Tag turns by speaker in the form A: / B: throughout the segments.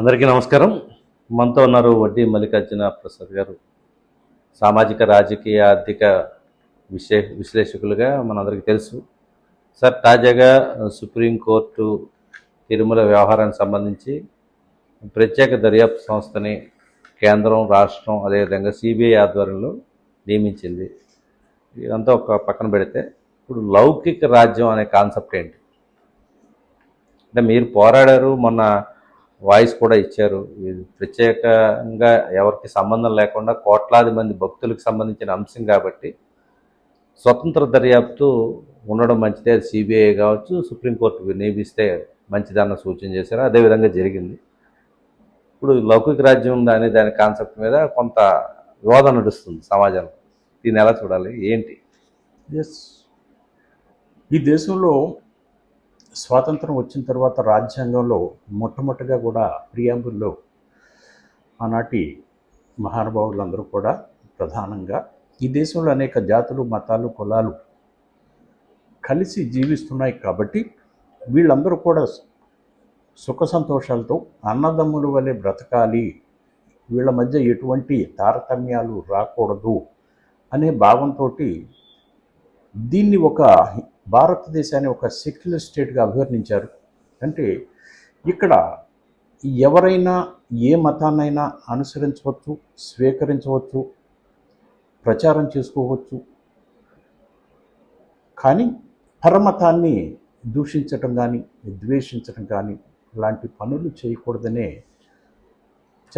A: అందరికీ నమస్కారం. మనతో ఉన్నారు వడ్డీ మల్లికార్జున ప్రసాద్ గారు. సామాజిక రాజకీయ ఆర్థిక విశ్లే విశ్లేషకులుగా మనందరికీ తెలుసు. సార్ తాజాగా సుప్రీంకోర్టు తిరుమల వ్యవహారానికి సంబంధించి ప్రత్యేక దర్యాప్తు సంస్థని కేంద్రం రాష్ట్రం అదేవిధంగా సిబిఐ ఆధ్వర్యంలో నియమించింది. ఇదంతా ఒక పక్కన పెడితే ఇప్పుడు లౌకిక రాజ్యం అనే కాన్సెప్ట్ ఏంటి? అంటే మీరు పోరాడారు మొన్న వాయిస్ కూడా ఇచ్చారు. ఇది ప్రత్యేకంగా ఎవరికి సంబంధం లేకుండా కోట్లాది మంది భక్తులకు సంబంధించిన అంశం కాబట్టి స్వతంత్ర దర్యాప్తు ఉండడం మంచిదే సిబిఐ కావచ్చు సుప్రీంకోర్టు నియమిస్తే మంచిదన్న సూచన చేశారు. అదేవిధంగా జరిగింది. ఇప్పుడు లౌకిక రాజ్యం ఉందా అనే దాని కాన్సెప్ట్ మీద కొంత వివాదం నడుస్తుంది సమాజంలో. దీన్ని ఎలా చూడాలి? ఏంటి?
B: ఎస్ ఈ దేశంలో స్వాతంత్రం వచ్చిన తర్వాత రాజ్యాంగంలో మొట్టమొదటిగా కూడా ప్రియాంబుల్లో ఆనాటి మహానుభావులందరూ కూడా ప్రధానంగా ఈ దేశంలో అనేక జాతులు మతాలు కులాలు కలిసి జీవిస్తున్నాయి కాబట్టి వీళ్ళందరూ కూడా సుఖ సంతోషాలతో అన్నదమ్ముల వలె బ్రతకాలి వీళ్ళ మధ్య ఎటువంటి తారతమ్యాలు రాకూడదు అనే భావంతో దీన్ని ఒక భారతదేశాన్ని ఒక సెక్యులర్ స్టేట్గా అభివర్ణించారు. అంటే ఇక్కడ ఎవరైనా ఏ మతాన్నైనా అనుసరించవచ్చు స్వీకరించవచ్చు ప్రచారం చేసుకోవచ్చు. కానీ పరమతాన్ని దూషించటం కానీ ద్వేషించటం కానీ లాంటి పనులు చేయకూడదనే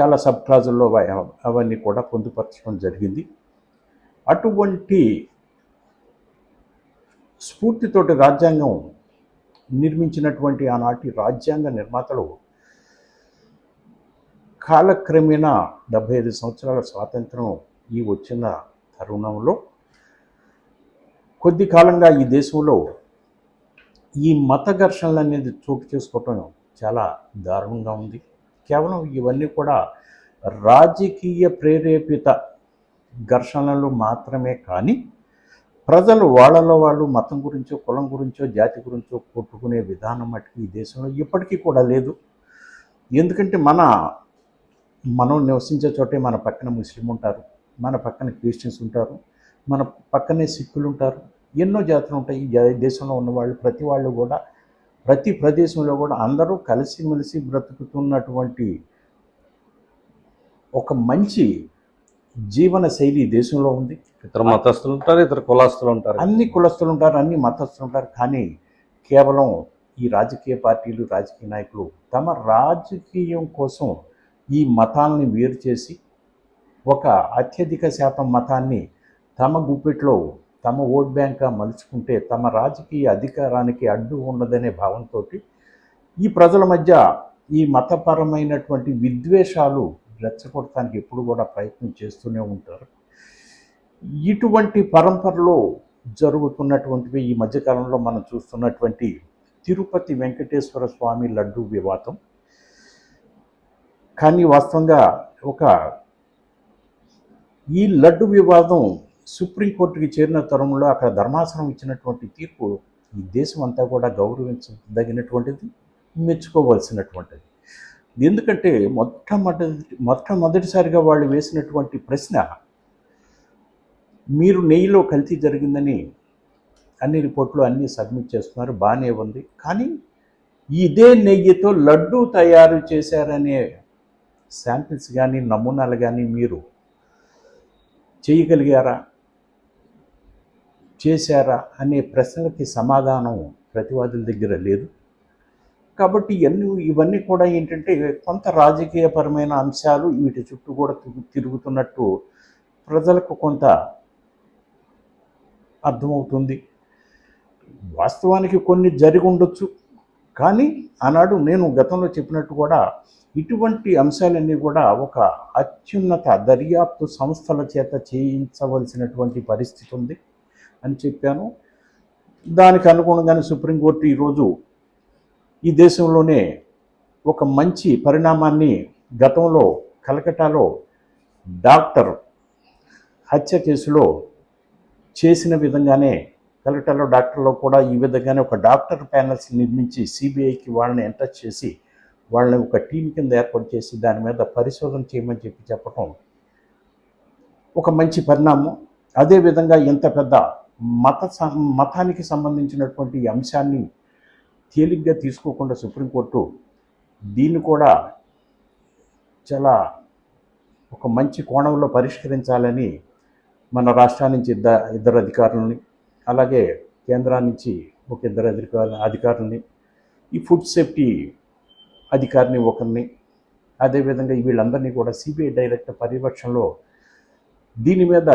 B: చాలా సబ్ క్లాజుల్లో అవన్నీ కూడా పొందుపరచడం జరిగింది. అటువంటి స్ఫూర్తితోటి రాజ్యాంగం నిర్మించినటువంటి ఆనాటి రాజ్యాంగ నిర్మాతలు కాలక్రమేణా డెబ్భై ఐదు సంవత్సరాల స్వాతంత్రం ఈ వచ్చిన తరుణంలో కొద్ది కాలంగా ఈ దేశంలో ఈ మత ఘర్షణలు అనేది చోటు చేసుకోవటం చాలా దారుణంగా ఉంది. కేవలం ఇవన్నీ కూడా రాజకీయ ప్రేరేపిత ఘర్షణలు మాత్రమే కానీ ప్రజలు వాళ్ళలో వాళ్ళు మతం గురించో కులం గురించో జాతి గురించో కొట్టుకునే విధానం మటుకు ఈ దేశంలో ఇప్పటికీ కూడా లేదు. ఎందుకంటే మన మనం నివసించే చోటే మన పక్కన ముస్లిం ఉంటారు మన పక్కన క్రిస్టియన్స్ ఉంటారు మన పక్కనే సిక్కులు ఉంటారు ఎన్నో జాతులు ఉంటాయి. ఈ దేశంలో ఉన్న వాళ్ళు ప్రతి వాళ్ళు కూడా ప్రతి ప్రదేశంలో కూడా అందరూ కలిసిమెలిసి బ్రతుకుతున్నటువంటి ఒక మంచి జీవన శైలి దేశంలో ఉంది.
A: ఇతర మతస్థులు ఉంటారు ఇతర కులాస్తులు ఉంటారు.
B: అన్ని కులస్తులు ఉంటారు అన్ని మతస్థులు ఉంటారు. కానీ కేవలం ఈ రాజకీయ పార్టీలు రాజకీయ నాయకులు తమ రాజకీయం కోసం ఈ మతాలని వేరు చేసి ఒక అత్యధిక శాతం మతాన్ని తమ గుప్పెట్లో తమ ఓట్ బ్యాంక్గా మలుచుకుంటే తమ రాజకీయ అధికారానికి అడ్డు ఉండదనే భావంతో ఈ ప్రజల మధ్య ఈ మతపరమైనటువంటి విద్వేషాలు రెచ్చగొట్టడానికి ఎప్పుడు కూడా ప్రయత్నం చేస్తూనే ఉంటారు. ఇటువంటి పరంపరలో జరుగుతున్నటువంటివి ఈ మధ్యకాలంలో మనం చూస్తున్నటువంటి తిరుపతి వెంకటేశ్వర స్వామి లడ్డు వివాదం. కానీ వాస్తవంగా ఒక ఈ లడ్డు వివాదం సుప్రీంకోర్టుకి చేరిన తరంలో అక్కడ ధర్మాసనం ఇచ్చినటువంటి తీర్పు ఈ దేశం అంతా కూడా గౌరవించదగినటువంటిది మెచ్చుకోవలసినటువంటిది. ఎందుకంటే మొట్టమొదటి మొట్టమొదటిసారిగా వాళ్ళు వేసినటువంటి ప్రశ్న మీరు నెయ్యిలో కల్తీ జరిగిందని అన్ని రిపోర్ట్లు అన్నీ సబ్మిట్ చేస్తున్నారు బాగానే ఉంది. కానీ ఇదే నెయ్యితో లడ్డు తయారు చేశారనే శాంపిల్స్ కానీ నమూనాలు కానీ మీరు చేయగలిగారా? చేశారా? అనే ప్రశ్నలకి సమాధానం ప్రతివాదుల దగ్గర లేదు. కాబట్టి ఇవన్నీ ఇవన్నీ కూడా ఏంటంటే కొంత రాజకీయపరమైన అంశాలు వీటి చుట్టూ కూడా తిరుగు- తిరుగుతున్నట్టు ప్రజలకు కొంత అర్థమవుతుంది. వాస్తవానికి కొన్ని జరిగి ఉండొచ్చు. కానీ ఆనాడు నేను గతంలో చెప్పినట్టు కూడా ఇటువంటి అంశాలన్నీ కూడా ఒక అత్యున్నత దర్యాప్తు సంస్థల చేత చేయించవలసినటువంటి పరిస్థితి ఉంది అని చెప్పాను. దానికి అనుగుణంగానే సుప్రీంకోర్టు ఈరోజు ఈ దేశంలోనే ఒక మంచి పరిణామాన్ని గతంలో కలకటాలో డాక్టర్ హత్య కేసులో చేసిన విధంగానే కలకటాలో డాక్టర్లో కూడా ఈ విధంగానే ఒక డాక్టర్ ప్యానల్స్ నిర్మించి సిబిఐకి వాళ్ళని ఎంటర్ చేసి వాళ్ళని ఒక టీం కింద ఏర్పాటు చేసి దాని మీద పరిశోధన చేయమని చెప్పి చెప్పటం ఒక మంచి పరిణామం. అదేవిధంగా ఇంత పెద్ద మత మతానికి సంబంధించినటువంటి అంశాన్ని తేలిగ్గా తీసుకోకుండా సుప్రీంకోర్టు దీన్ని కూడా చాలా ఒక మంచి కోణంలో పరిష్కరించాలని మన రాష్ట్రా నుంచి ఇద్ద ఇద్దరు అధికారులని అలాగే కేంద్రం నుంచి ఒక ఇద్దరు అధికారులు అధికారులని ఈ ఫుడ్ సేఫ్టీ అధికారిని ఒకరిని అదేవిధంగా వీళ్ళందరినీ కూడా సిబిఐ డైరెక్టర్ పర్యవేక్షణలో దీని మీద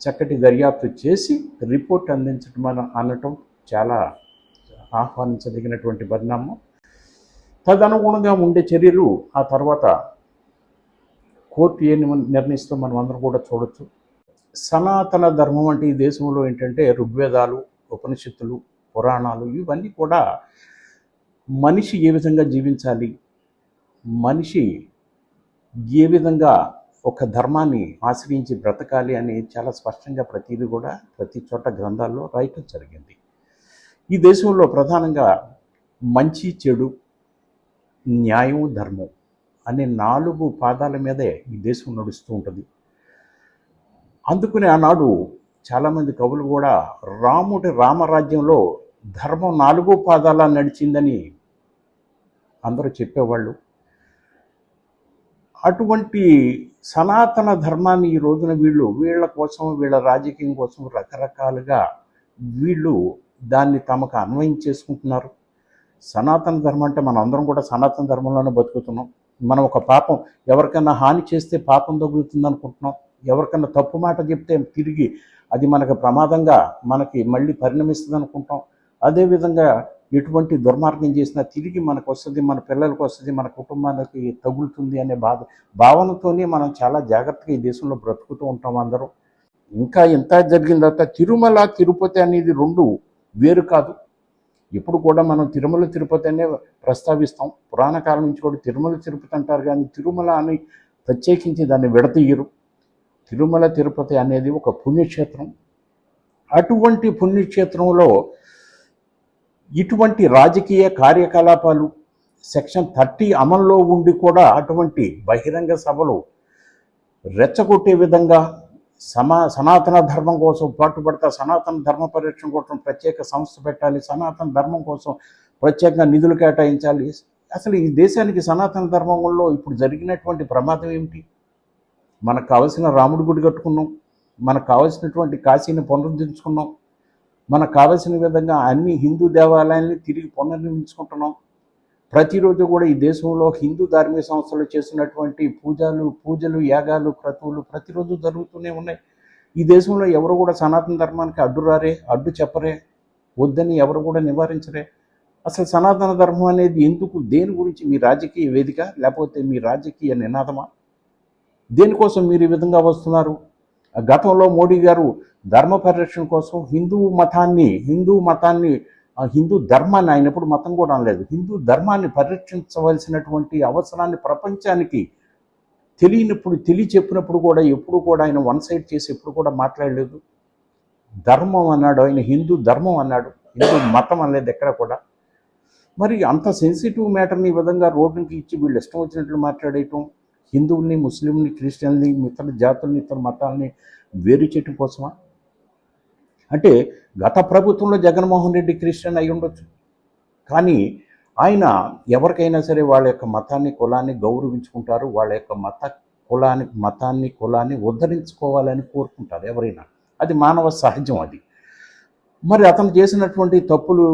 B: చక్కటి దర్యాప్తు చేసి రిపోర్ట్ అందించడం అన- అనటం చాలా ఆహ్వానించదగినటువంటి పరిణామం. తదనుగుణంగా ఉండే చర్యలు ఆ తర్వాత కోర్టు ఏ నిర్ణయిస్తూ మనం అందరం కూడా చూడొచ్చు. సనాతన ధర్మం అంటే ఈ దేశంలో ఏంటంటే ఋగ్వేదాలు ఉపనిషత్తులు పురాణాలు ఇవన్నీ కూడా మనిషి ఏ విధంగా జీవించాలి మనిషి ఏ విధంగా ఒక ధర్మాన్ని ఆశ్రయించి బ్రతకాలి అని చాలా స్పష్టంగా ప్రతిదీ కూడా ప్రతి చోట గ్రంథాల్లో రాయటం జరిగింది. ఈ దేశంలో ప్రధానంగా మంచి చెడు న్యాయం ధర్మం అనే నాలుగు పాదాల మీదే ఈ దేశం నడుస్తూ ఉంటుంది. అందుకని ఆనాడు చాలామంది కవులు కూడా రాముడి రామరాజ్యంలో ధర్మం నాలుగు పాదాల నడిచిందని అందరూ చెప్పేవాళ్ళు. అటువంటి సనాతన ధర్మాన్ని ఈ రోజున వీళ్ళు వీళ్ళ కోసం వీళ్ళ రాజకీయం కోసం రకరకాలుగా వీళ్ళు దాన్ని తమకు అన్వయం చేసుకుంటున్నారు. సనాతన ధర్మం అంటే మనం అందరం కూడా సనాతన ధర్మంలోనే బతుకుతున్నాం. మనం ఒక పాపం ఎవరికైనా హాని చేస్తే పాపం తగులుతుంది అనుకుంటున్నాం. ఎవరికైనా తప్పు మాట చెప్తే తిరిగి అది మనకు ప్రమాదంగా మనకి మళ్ళీ పరిణమిస్తుంది అనుకుంటాం అదేవిధంగా ఎటువంటి దుర్మార్గం చేసినా తిరిగి మనకు వస్తుంది మన పిల్లలకు వస్తుంది మన కుటుంబానికి తగులుతుంది అనే బాధ భావనతోనే మనం చాలా జాగ్రత్తగా ఈ దేశంలో బ్రతుకుతూ ఉంటాం అందరం. ఇంకా ఎంత జరిగిన తర్వాత తిరుమల తిరుపతి అనేది రెండు వేరు కాదు. ఇప్పుడు కూడా మనం తిరుమల తిరుపతి అనే ప్రస్తావిస్తాం. పురాణ కాలం నుంచి కూడా తిరుమల తిరుపతి అంటారు కానీ తిరుమల అని ప్రత్యేకించి దాన్ని విడతీయరు. తిరుమల తిరుపతి అనేది ఒక పుణ్యక్షేత్రం. అటువంటి పుణ్యక్షేత్రంలో ఇటువంటి రాజకీయ కార్యకలాపాలు సెక్షన్ థర్టీ అమల్లో ఉండి కూడా అటువంటి బహిరంగ సభలు రెచ్చగొట్టే విధంగా సమా సనాతన ధర్మం కోసం పాటుపడతా సనాతన ధర్మ పరిరక్షణ కోసం ప్రత్యేక సంస్థ పెట్టాలి సనాతన ధర్మం కోసం ప్రత్యేకంగా నిధులు కేటాయించాలి. అసలు ఈ దేశానికి సనాతన ధర్మంలో ఇప్పుడు జరిగినటువంటి ప్రమాదం ఏమిటి? మనకు కావలసిన రాముడి గుడి కట్టుకున్నాం మనకు కావలసినటువంటి కాశీని పునరుద్ధరించుకున్నాం మనకు కావలసిన విధంగా అన్ని హిందూ దేవాలయాల్ని తిరిగి పునర్నిర్మించుకుంటున్నాం. ప్రతిరోజు కూడా ఈ దేశంలో హిందూ ధార్మిక సంస్థలు చేస్తున్నటువంటి పూజలు పూజలు యాగాలు క్రతువులు ప్రతిరోజు జరుగుతూనే ఉన్నాయి. ఈ దేశంలో ఎవరు కూడా సనాతన ధర్మానికి అడ్డు రారే అడ్డు చెప్పరే వద్దని ఎవరు కూడా నివారించరే. అసలు సనాతన ధర్మం అనేది ఎందుకు? దేని గురించి? మీ రాజకీయ వేదిక లేకపోతే మీ రాజకీయ నినాదమా? దేనికోసం మీరు ఈ విధంగా వస్తున్నారు? గతంలో మోడీ గారు ధర్మ పరిరక్షణ కోసం హిందూ మతాన్ని హిందూ మతాన్ని హిందూ ధర్మాన్ని ఆయన ఎప్పుడు మతం కూడా అనలేదు. హిందూ ధర్మాన్ని పరిరక్షించవలసినటువంటి అవసరాన్ని ప్రపంచానికి తెలియనప్పుడు తెలియ చెప్పినప్పుడు కూడా ఎప్పుడు కూడా ఆయన వన్ సైడ్ చేసి ఎప్పుడు కూడా మాట్లాడలేదు. ధర్మం అన్నాడు ఆయన హిందూ ధర్మం అన్నాడు. హిందూ మతం అనలేదు ఎక్కడ కూడా. మరి అంత సెన్సిటివ్ మ్యాటర్ని ఈ విధంగా రోడ్డుకి ఇచ్చి వీళ్ళు ఇష్టం వచ్చినట్లు మాట్లాడేయటం హిందువుల్ని ముస్లింని క్రిస్టియన్ని ఇతర జాతుల్ని ఇతర మతాలని వేరు చేయటం కోసమా? అంటే గత ప్రభుత్వంలో జగన్మోహన్ రెడ్డి క్రిస్టియన్ అయి ఉండొచ్చు. కానీ ఆయన ఎవరికైనా సరే వాళ్ళ యొక్క మతాన్ని కులాన్ని గౌరవించుకుంటారు. వాళ్ళ యొక్క మత కులాన్ని మతాన్ని కులాన్ని ఉద్ధరించుకోవాలని కోరుకుంటారు ఎవరైనా. అది మానవ సహజం అది. మరి అతను చేసినటువంటి తప్పులు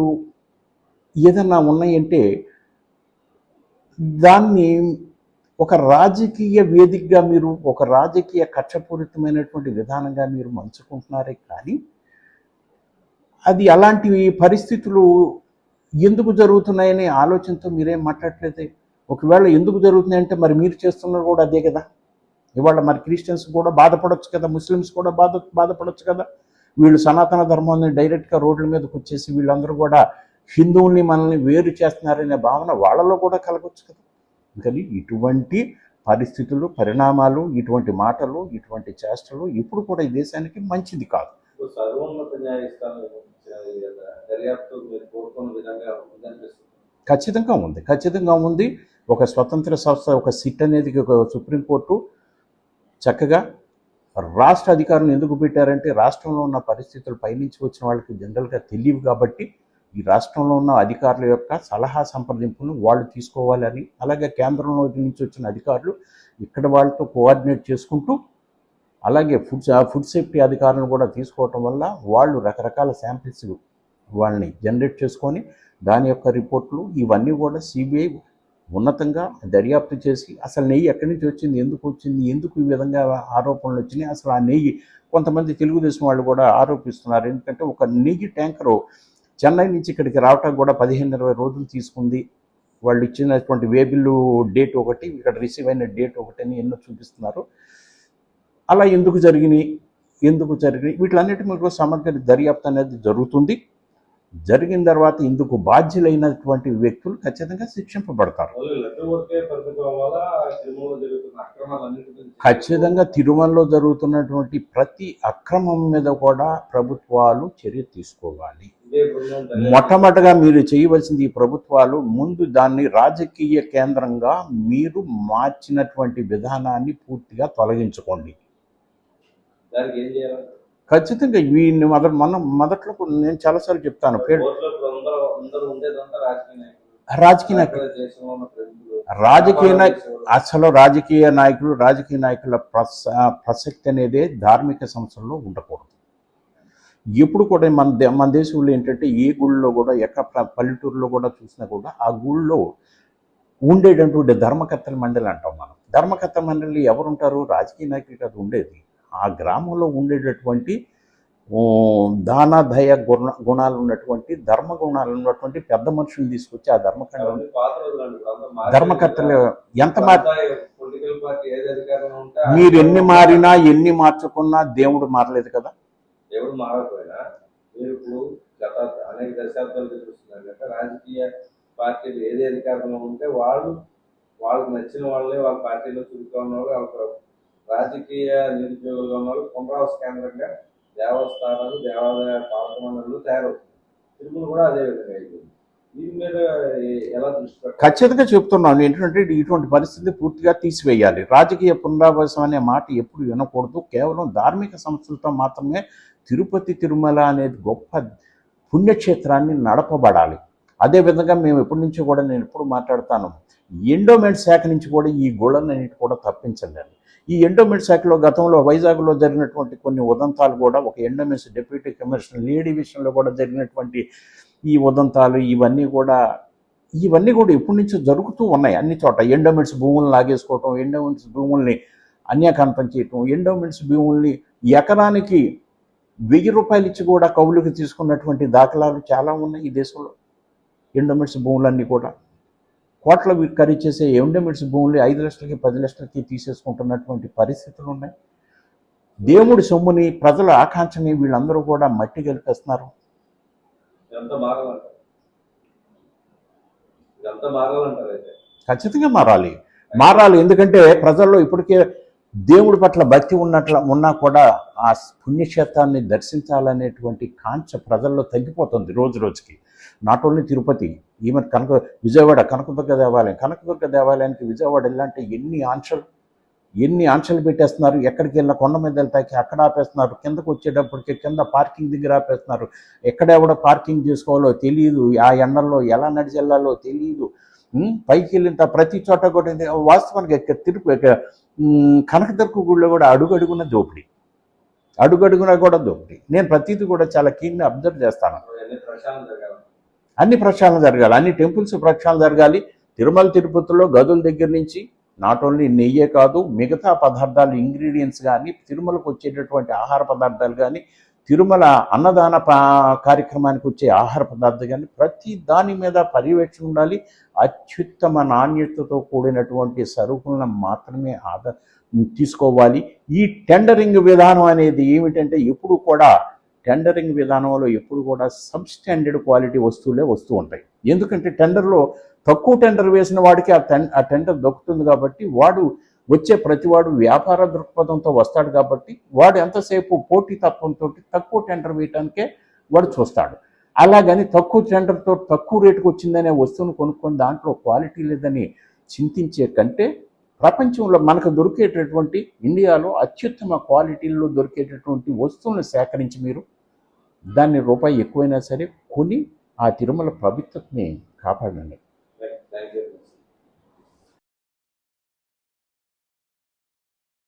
B: ఏదన్నా ఉన్నాయంటే దాన్ని ఒక రాజకీయ వేదికగా మీరు ఒక రాజకీయ కక్షపూరితమైనటువంటి విధానంగా మీరు మంచుకుంటున్నారే కానీ అది అలాంటి పరిస్థితులు ఎందుకు జరుగుతున్నాయనే ఆలోచనతో మీరేం మాట్లాడలేదే ఒకవేళ ఎందుకు జరుగుతున్నాయంటే మరి మీరు చేస్తున్నారు కూడా అదే కదా. ఇవాళ మరి క్రిస్టియన్స్ కూడా బాధపడొచ్చు కదా ముస్లిమ్స్ కూడా బాధ బాధపడొచ్చు కదా. వీళ్ళు సనాతన ధర్మాన్ని డైరెక్ట్గా రోడ్ల మీదకి వచ్చేసి వీళ్ళందరూ కూడా హిందువుల్ని మనల్ని వేరు చేస్తున్నారనే భావన వాళ్ళలో కూడా కలగొచ్చు కదా. అందుకని ఇటువంటి పరిస్థితులు పరిణామాలు ఇటువంటి మాటలు ఇటువంటి చేష్టలు ఇప్పుడు కూడా ఈ దేశానికి మంచిది కాదు.
A: సర్వోన్నత న్యాయస్థానం దర్యాప్తు మీరు కోరుకున్న విధంగా ఉందనిపిస్తుంది.
B: ఖచ్చితంగా ఉంది. ఖచ్చితంగా ఉంది. ఒక స్వతంత్ర సంస్థ ఒక సిట్ అనేది ఒక సుప్రీంకోర్టు చక్కగా రాష్ట్ర అధికారులను ఎందుకు పెట్టారంటే రాష్ట్రంలో ఉన్న పరిస్థితులు పైనుంచి వచ్చిన వాళ్ళకి జనరల్గా తెలియవు కాబట్టి ఈ రాష్ట్రంలో ఉన్న అధికారుల యొక్క సలహా సంప్రదింపును వాళ్ళు తీసుకోవాలని అలాగే కేంద్రంలో నుంచి వచ్చిన అధికారులు ఇక్కడ వాళ్ళతో కోఆర్డినేట్ చేసుకుంటూ అలాగే ఫుడ్ ఫుడ్ సేఫ్టీ అధికారులను కూడా తీసుకోవటం వల్ల వాళ్ళు రకరకాల శాంపిల్స్ వాళ్ళని జనరేట్ చేసుకొని దాని యొక్క రిపోర్ట్లు ఇవన్నీ కూడా సిబిఐ ఉన్నతంగా దర్యాప్తు చేసి అసలు నెయ్యి ఎక్కడి నుంచి వచ్చింది ఎందుకు వచ్చింది ఎందుకు ఈ విధంగా ఆరోపణలు వచ్చినాయి అసలు ఆ నెయ్యి కొంతమంది తెలుగుదేశం వాళ్ళు కూడా ఆరోపిస్తున్నారు. ఎందుకంటే ఒక నెయ్యి ట్యాంకరు చెన్నై నుంచి ఇక్కడికి రావటం కూడా పదిహేను ఇరవై రోజులు తీసుకుంది. వాళ్ళు ఇచ్చినటువంటి వేబిల్లు డేట్ ఒకటి ఇక్కడ రిసీవ్ అయిన డేట్ ఒకటి అని ఎన్నో చూపిస్తున్నారు. అలా ఎందుకు జరిగినాయి? ఎందుకు జరిగినాయి? వీటిలన్నిటి మీద సమగ్ర దర్యాప్తు అనేది జరుగుతుంది. జరిగిన తర్వాత ఇందుకు బాధ్యులైనటువంటి వ్యక్తులు ఖచ్చితంగా శిక్షింపబడతారు. ఖచ్చితంగా తిరుమలలో జరుగుతున్నటువంటి ప్రతి అక్రమం మీద కూడా ప్రభుత్వాలు చర్య తీసుకోవాలి.
A: ఇదే
B: మొట్టమొదటిగా మీరు చేయవలసింది ఈ ప్రభుత్వాలు ముందు దాన్ని రాజకీయ కేంద్రంగా మీరు మార్చినటువంటి విధానాన్ని పూర్తిగా తొలగించుకోండి.
A: దానికి ఏం చేయాలి?
B: ఖచ్చితంగా వీడిని మొదట మనం మొదట్లో కూడా నేను చాలాసార్లు చెప్తాను.
A: రాజకీయ నాయకులు.
B: రాజకీయ నాయకులు. అసలు రాజకీయ నాయకులు రాజకీయ నాయకుల ప్రస ప్రసక్తి అనేది ధార్మిక సంస్థల్లో ఉండకూడదు. ఎప్పుడు కూడా మన మన దేశంలో ఏంటంటే ఏ గుళ్ళో కూడా ఎక్కడ పల్లెటూరులో కూడా చూసినా కూడా ఆ గుళ్ళో ఉండేటటువంటి ధర్మకర్తల మండలి అంటాం మనం. ధర్మకర్త మండలి ఎవరుంటారు? రాజకీయ నాయకులు కాదు ఉండేది. ఆ గ్రామంలో ఉండేటటువంటి దాన దయ గుణ గుణాలు ఉన్నటువంటి ధర్మ గుణాలు ఉన్నటువంటి పెద్ద మనుషులు తీసుకొచ్చి ఆ ధర్మకండ ధర్మకర్తలు
A: కదా.
B: ఎంత మార్ మీరు ఎన్ని మారినా ఎన్ని మార్చుకున్నా దేవుడు మారలేదు కదా
A: ఎవరు మారకపోయినా మీరు ఇప్పుడు గత అనేక దశాబ్దాలుగా చూస్తున్నారు కనుక రాజకీయ పార్టీలు ఏది అధికారంలో ఉంటే వాళ్ళు వాళ్ళకి నచ్చిన వాళ్ళే వాళ్ళ పార్టీలో చురుగ్గా ఉన్న వాళ్ళు వాళ్ళ రాజకీయ నిరుద్యోగులుగా ఉన్న పునరావాస కేంద్రంగా దేవస్థానాలు దేవాలయ పాలక మండళ్ళు తయారవుతుంది తిరుమల కూడా అదే విధంగా అయిపోయింది. దీని మీద ఎలా దృష్టి
B: ఖచ్చితంగా చెప్తున్నాను. ఏంటంటే ఇటువంటి పరిస్థితి పూర్తిగా తీసివేయాలి. రాజకీయ పునరావాసం అనే మాట ఎప్పుడు వినకూడదు. కేవలం ధార్మిక సంస్థలతో మాత్రమే తిరుపతి తిరుమల అనేది గొప్ప పుణ్యక్షేత్రాన్ని నడపబడాలి. అదేవిధంగా మేము ఎప్పటి నుంచో కూడా నేను ఎప్పుడు మాట్లాడతాను ఎండోమెంట్ శాఖ నుంచి కూడా ఈ గుళ్ళన్నిటి కూడా తప్పించండి ఈ ఎండోమెంట్ శాఖలో గతంలో వైజాగ్లో జరిగినటువంటి కొన్ని ఉదంతాలు కూడా ఒక ఎండోమెంట్స్ డిప్యూటీ కమిషనర్ లేడీ విషయంలో కూడా జరిగినటువంటి ఈ ఉదంతాలు ఇవన్నీ కూడా ఇవన్నీ కూడా ఎప్పటి నుంచో జరుగుతూ ఉన్నాయి అన్ని చోట ఎండోమెంట్స్ భూములను లాగేసుకోవటం ఎండోమెంట్స్ భూముల్ని అన్యాకాంతం చేయటం ఎండోమెంట్స్ భూముల్ని ఎకరానికి వెయ్యి రూపాయలు ఇచ్చి కూడా కవులకు తీసుకున్నటువంటి దాఖలాలు చాలా ఉన్నాయి ఈ దేశంలో. ఎండోమెంట్స్ భూములన్నీ కూడా. కోట్ల వి- ఖరీదు చేసే ఎండోమెంట్స్ భూములు ఐదు లక్షలకి పది లక్షలకి తీసేసుకుంటున్నటువంటి పరిస్థితులు ఉన్నాయి దేవుడి సొమ్ముని ప్రజల ఆకాంక్షని వీళ్ళందరూ కూడా మట్టి గెలిపేస్తున్నారు. ఖచ్చితంగా మారాలి. మారాలి ఎందుకంటే ప్రజల్లో ఇప్పటికే దేవుడి పట్ల భక్తి ఉన్నట్ల ఉన్నా కూడా ఆ పుణ్యక్షేత్రాన్ని దర్శించాలనేటువంటి కాంక్ష ప్రజల్లో తగ్గిపోతుంది రోజు రోజుకి. నాట్ ఓన్లీ తిరుపతి ఈమె కనక విజయవాడ కనకదుర్గ దేవాలయం కనకదుర్గ దేవాలయానికి విజయవాడ వెళ్ళాలంటే ఎన్ని ఆంక్షలు ఎన్ని ఆంక్షలు పెట్టేస్తున్నారు ఎక్కడికి వెళ్ళిన కొండ మీద వెళ్తాకి అక్కడ ఆపేస్తున్నారు కిందకు వచ్చేటప్పటికి కింద పార్కింగ్ దగ్గర ఆపేస్తున్నారు ఎక్కడెవడ పార్కింగ్ చేసుకోవాలో తెలియదు ఆ ఎండల్లో ఎలా నడిచి వెళ్ళాలో తెలియదు పైకి వెళ్ళిన ప్రతి చోట కూడా వాస్తవానికి తిరుపతి కనకదుర్గ గుడిలో కూడా అడుగడుగున దోపిడీ. అడుగడుగున కూడా దోపిడీ. నేను ప్రతిదీ కూడా చాలా కీన్గా అబ్జర్వ్ చేస్తాను. అన్ని ప్రక్షాళన జరగాలి. అన్ని టెంపుల్స్ ప్రక్షాళన జరగాలి. తిరుమల తిరుపతిలో గదుల దగ్గర నుంచి నాట్ ఓన్లీ నెయ్యే కాదు మిగతా పదార్థాలు ఇంగ్రీడియంట్స్ కానీ తిరుమలకు వచ్చేటటువంటి ఆహార పదార్థాలు కానీ తిరుమల అన్నదాన పా- కార్యక్రమానికి వచ్చే ఆహార పదార్థాలు కానీ ప్రతి దాని మీద పర్యవేక్షణ ఉండాలి. అత్యుత్తమ నాణ్యతతో కూడినటువంటి సరుకులను మాత్రమే ఆదా తీసుకోవాలి. ఈ టెండరింగ్ విధానం అనేది ఏమిటంటే ఎప్పుడు కూడా టెండరింగ్ విధానంలో ఎప్పుడు కూడా సబ్స్టాండర్డ్ క్వాలిటీ వస్తువులే వస్తూ ఉంటాయి. ఎందుకంటే టెండర్లో తక్కువ టెండర్ వేసిన వాడికి ఆ టెన్ ఆ టెండర్ దొక్కుతుంది కాబట్టి వాడు వచ్చే ప్రతివాడు వ్యాపార దృక్పథంతో వస్తాడు కాబట్టి వాడు ఎంతసేపు పోటీ తత్వంతో తక్కువ టెండర్ వేయటానికే వాడు చూస్తాడు. అలాగని తక్కువ టెండర్తో తక్కువ రేటుకు వచ్చిందనే వస్తువును కొనుక్కొని దాంట్లో క్వాలిటీ లేదని చింతించే కంటే ప్రపంచంలో మనకు దొరికేటటువంటి ఇండియాలో అత్యుత్తమ క్వాలిటీల్లో దొరికేటటువంటి వస్తువులను సేకరించి మీరు దాన్ని రూపాయి ఎక్కువైనా సరే కొని ఆ తిరుమల పవిత్రతని కాపాడండి.